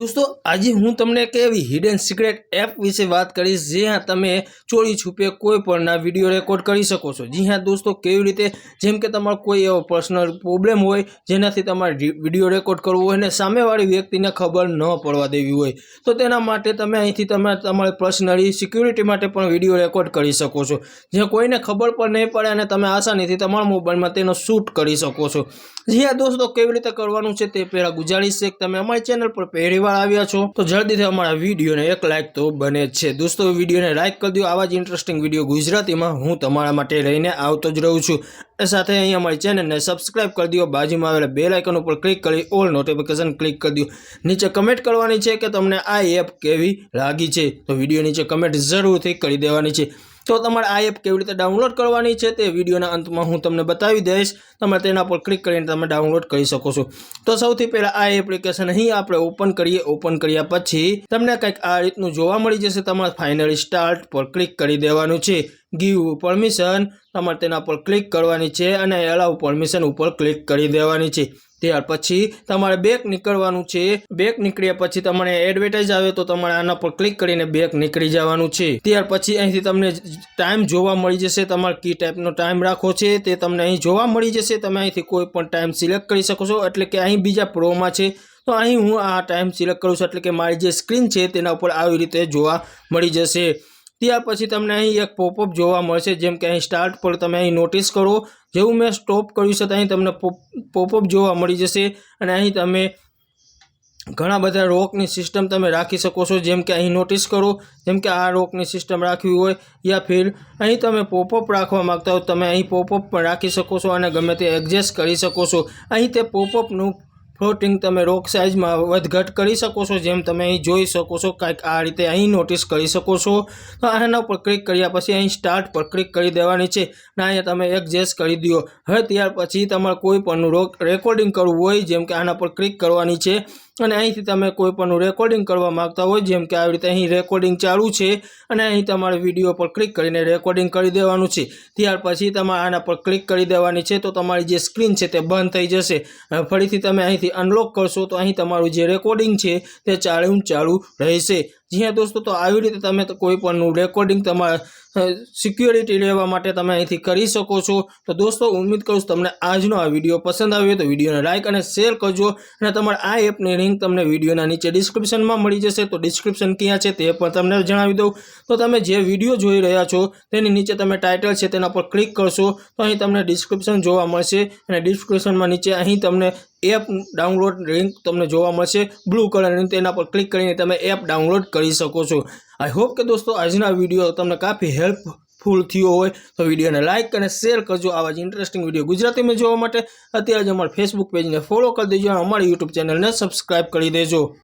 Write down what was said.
દોસ્તો, આજે હું તમને એક એવી હિડન સિક્રેટ એપ વિશે વાત કરીશ, જ્યાં તમે ચોરી છુપે કોઈ પણના વીડિયો રેકોર્ડ કરી શકો છો. જી હા, દોસ્તો, કેવી રીતે? જેમ કે તમારો કોઈ એવો પર્સનલ પ્રોબ્લેમ હોય, જેનાથી તમારે વીડિયો રેકોર્ડ કરવો હોય અને સામેવાળી વ્યક્તિને ખબર ન પડવા દેવી હોય, તો તેના માટે તમે અહીંથી તમે તમારે પર્સનલી સિક્યુરિટી માટે પણ વીડિયો રેકોર્ડ કરી શકો છો. જે કોઈને ખબર પણ નહીં પડે અને તમે આસાનીથી તમારા મોબાઈલમાં તેનો શૂટ કરી શકો છો. જી હા, દોસ્તો, કેવી રીતે કરવાનું છે તે પહેલાં ગુજારીશ. છે કે તમે અમારી ચેનલ પર પહેલી વાર આવ્યા છો, તો જલ્દીથી અમારા વિડીયોને એક લાઇક તો બને છે. દોસ્તો, વિડીયોને લાઇક કરી દો. આવા જ ઇન્ટરેસ્ટિંગ વીડિયો ગુજરાતીમાં હું તમારા માટે લઈને આવતો જ રહું છું. એ સાથે અહીં અમારી ચેનલને સબસ્ક્રાઇબ કરી દો. બાજુમાં આવેલા બે લાઇકન ઉપર ક્લિક કરી ઓલ નોટિફિકેશન ક્લિક કરી દો. નીચે કમેન્ટ કરવાની છે કે તમને આ એપ કેવી લાગી છે? તો વીડિયો નીચે કમેન્ટ જરૂરથી કરી દેવાની છે. તો તમારે આ એપ કેવી રીતે ડાઉનલોડ કરવાની છે તે વિડીયોના અંતમાં હું તમને બતાવી દઈશ. તમે તેના પર ક્લિક કરીને તમે ડાઉનલોડ કરી શકો છો. તો સૌથી પહેલાં આ એપ્લિકેશન અહીં આપણે ઓપન કરીએ. ઓપન કર્યા પછી તમને કંઈક આ રીતનું જોવા મળી જશે. તમારે ફાઇનલી સ્ટાર્ટ પર ક્લિક કરી દેવાનું છે. ગીવ પરમિશન તમારે તેના પર ક્લિક કરવાની છે અને એલાવ પરમિશન ઉપર ક્લિક કરી દેવાની છે. ત્યાર પછી તમારે બેક નીકળવાનું છે. બેક નીકળ્યા પછી તમને એડવર્ટાઇઝ આવે તો તમારે આના પર ક્લિક કરીને બેક નીકળી જવાનું છે. ત્યાર પછી અહીંથી તમને ટાઈમ જોવા મળી જશે. તમારે કી ટાઈપનો ટાઈમ રાખવો છે. તે તમને અહીં જોવા મળી જશે. તમે અહીંથી કોઈ પણ ટાઈમ સિલેક્ટ કરી શકો છો. એટલે કે અહીં બીજા પ્રોમાં છે. તો અહીં હું આ ટાઈમ સિલેક્ટ કરું છું. એટલે કે મારી જે સ્ક્રીન છે તેના ઉપર આવી રીતે જોવા મળી જશે. ત્યાર પછી તમને અહીં એક પોપઅપ જોવા મળશે, જેમ કે અહીં સ્ટાર્ટ પર તમે અહીં નોટિસ કરો. જેવું મેં સ્ટોપ કર્યું છે, તો અહીં તમને પોપઅપ જોવા મળી જશે. અને અહીં તમે ઘણા બધા રોકની સિસ્ટમ તમે રાખી શકો છો, જેમ કે અહીં નોટિસ કરો. જેમ કે આ રોકની સિસ્ટમ રાખવી હોય યા ફિર અહીં તમે પોપઅપ રાખવા માંગતા હો તમે અહીં પોપઅપ પણ રાખી શકો છો અને ગમે તે એડજસ્ટ કરી શકો છો. અહીં તે પોપઅપનું ફ્લોટિંગ તમે રોક સાઇઝમાં વધઘટ કરી શકો છો, જેમ તમે અહીં જોઈ શકો છો કાંઈક આ રીતે અહીં નોટિસ કરી શકો છો. તો આના ઉપર ક્લિક કર્યા પછી અહીં સ્ટાર્ટ પર ક્લિક કરી દેવાની છે. અને અહીંયા તમે એડજસ્ટ કરી દો. હવે ત્યાર પછી તમારે કોઈ પણનું રોક રેકોર્ડિંગ કરવું હોય, જેમ કે આના પર ક્લિક કરવાની છે. અને અહીંથી તમે કોઈ રેકોર્ડિંગ કરવા માગતા હોય, જેમ કે આવી રીતે અહીં રેકોર્ડિંગ ચાલુ છે, અને અહીં તમારે વીડિયો પર ક્લિક કરીને રેકોર્ડિંગ કરી દેવાનું છે. ત્યાર પછી તમારે આના પર ક્લિક કરી દેવાની છે, તો તમારી જે સ્ક્રીન છે તે બંધ થઈ જશે. ફરીથી તમે અહીંથી અનલોક કરશો, તો અહીં તમારું જે રેકોર્ડિંગ છે તે ચાલુ ચાલુ રહેશે. જી હા દોસ્તો, તો આવી રીતે તમે કોઈ પણનું રેકોર્ડિંગ તમારા સિક્યોરિટી લેવા માટે તમે અહીંથી કરી શકો છો. તો દોસ્તો, ઉમ્મીદ કરું છું તમને આજનો આ વીડિયો પસંદ આવ્યો તો વિડીયોને લાઇક અને શેર કરજો. અને તમારે આ એપની લિંક તમને વિડીયોના નીચે ડિસ્ક્રિપ્શનમાં મળી જશે. તો ડિસ્ક્રિપ્શન ક્યાં છે તે પણ તમને જણાવી દઉં. તો તમે જે વીડિયો જોઈ રહ્યા છો, તેની નીચે તમે ટાઇટલ છે તેના પર ક્લિક કરશો. તો અહીં તમને ડિસ્ક્રિપ્શન જોવા મળશે. અને ડિસ્ક્રિપ્શનમાં નીચે અહીં તમને એપ ડાઉનલોડ લિંક તમને જોવા મળશે. બ્લુ કલરની તેના પર ક્લિક કરીને તમે એપ ડાઉનલોડ કરી શકો છો. આઈ હોપ કે દોસ્તો આજના વીડિયો તમને કાફી હેલ્પફુલ થયો હોય. તો વિડીયોને લાઇક અને શેર કરજો. આવા જ ઇન્ટરેસ્ટિંગ વીડિયો ગુજરાતીમાં જોવા માટે. અત્યારે જ અમારા ફેસબુક પેજને ફોલો કરી દેજો અને અમારી યુટ્યુબ ચેનલને સબસ્ક્રાઇબ કરી દેજો.